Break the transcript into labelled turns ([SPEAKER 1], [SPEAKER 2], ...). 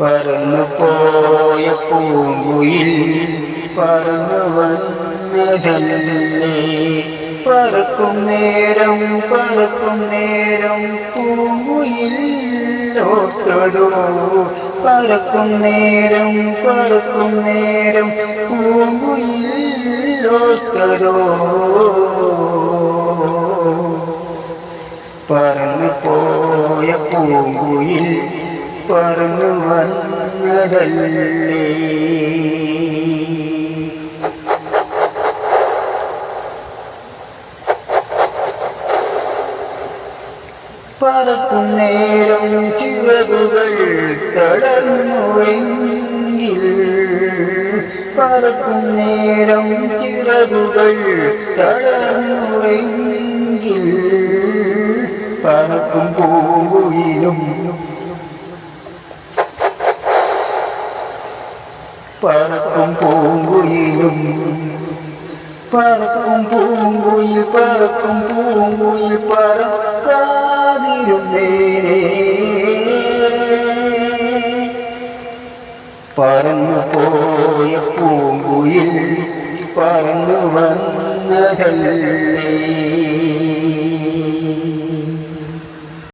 [SPEAKER 1] പറന്നു പോയ പൂങ്കുയിൽ പറന്നു വന്നതല്ലേ? പറക്കും നേരം പറക്കും നേരം പൂങ്കുയിൽ ഓർത്തതോ പറക്കും നേരം പറക്കും നേരം ഓർത്തതോ പറന്നു പോയ പൂങ്കുയിൽ പറന്നു വന്നതല്ലേ? പറക്കും നേരം ചിറകുകൾ തളർന്നുവെങ്കിൽ പറക്കും നേരം ചിറകുകൾ തളർന്നുവെങ്കിൽ പറക്കും പറക്കും പൂങ്കുയിലും. പറക്കും പൂങ്കുയിൽ പറക്കും പൂങ്കുയിൽ പറക്കാതിരുന്നേനെ പറന്നു പോയ പൂങ്കുയിൽ പറന്നു വന്നതല്ലേ.